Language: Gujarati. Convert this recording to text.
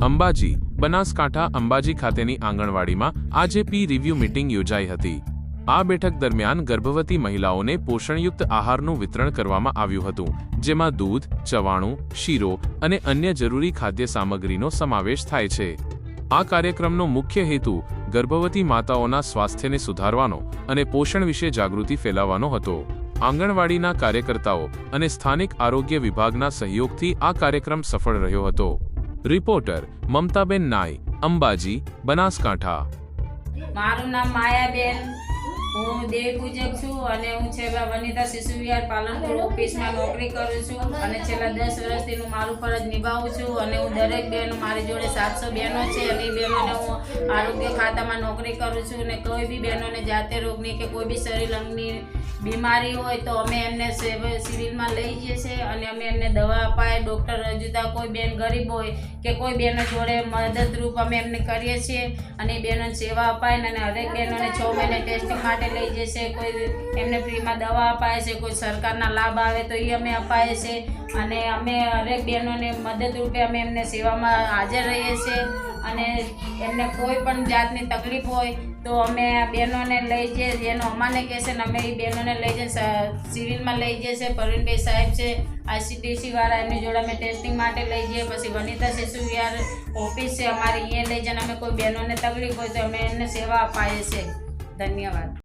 અંબાજી, બનાસકાંઠા અંબાજી ખાતેની આંગણવાડીમાં આજે પી રિવ્યુ મીટિંગ યોજાઈ હતી. આ બેઠક દરમિયાન ગર્ભવતી મહિલાઓને પોષણયુક્ત આહારનું વિતરણ કરવામાં આવ્યું હતું, જેમાં દૂધ, ચવાણું, શીરો અને અન્ય જરૂરી ખાદ્ય સામગ્રીનો સમાવેશ થાય છે. આ કાર્યક્રમનો મુખ્ય હેતુ ગર્ભવતી માતાઓના સ્વાસ્થ્યને સુધારવાનો અને પોષણ વિશે જાગૃતિ ફેલાવવાનો હતો. આંગણવાડીના કાર્યકર્તાઓ અને સ્થાનિક આરોગ્ય વિભાગના સહયોગથી આ કાર્યક્રમ સફળ રહ્યો હતો. રિપોર્ટર મમતાબેન નાય, અંબાજી, બનાસકાંઠા. મારું નામ માયાબેન. હું દેવ પૂજક છું અને હું છેલ્લા વનિતા શિશુ વિહાર પાલનપુર ઓફિસમાં નોકરી કરું છું અને છેલ્લા દસ વર્ષથી હું મારું ફરજ નિભાવું છું અને હું દરેક બહેનો મારી જોડે સાતસો બહેનો છે અને એ બહેનોને હું આરોગ્ય ખાતામાં નોકરી કરું છું અને કોઈ બી બહેનોને જાતે રોગની કે કોઈ બી શરીર અંગની બીમારી હોય તો અમે એમને સેવ- સિવિલમાં લઈ જઈએ છીએ અને અમે એમને દવા અપાય. ડૉક્ટર રજૂતા કોઈ બેન ગરીબ હોય કે કોઈ બેનો જોડે મદદરૂપ અમે એમને કરીએ છીએ અને એ બહેનોને સેવા અપાય અને હરેક બહેનોને છ મહિને ટેસ્ટિંગ માટે લઈ જઈએ છીએ. કોઈ એમને ફ્રીમાં દવા અપાય છે, કોઈ સરકારના લાભ આવે તો એ અમે અપાય છે. અને અમે હરેક બહેનોને મદદરૂપે અમે એમને સેવામાં હાજર રહીએ છીએ. અને એમને કોઈ પણ જાતની તકલીફ હોય તો અમે આ બહેનોને લઈ જઈએ એનો અમાને કહેશે ને અમે એ બહેનોને લઈ જઈએ સિવિલમાં લઈ જઈએ છે પ્રવીણભાઈ સાહેબ છે, આઈસીટીસી વાળા, એમની જોડે અમે ટેસ્ટિંગ માટે લઈ જઈએ, પછી વનિતા શિશુ વિહાર ઓફિસ છે, અમારી અહીંયા લઈ જઈને અમે કોઈ બહેનોને તકલીફ હોય તો અમે એમને સેવા અપાઈએ છીએ. ધન્યવાદ.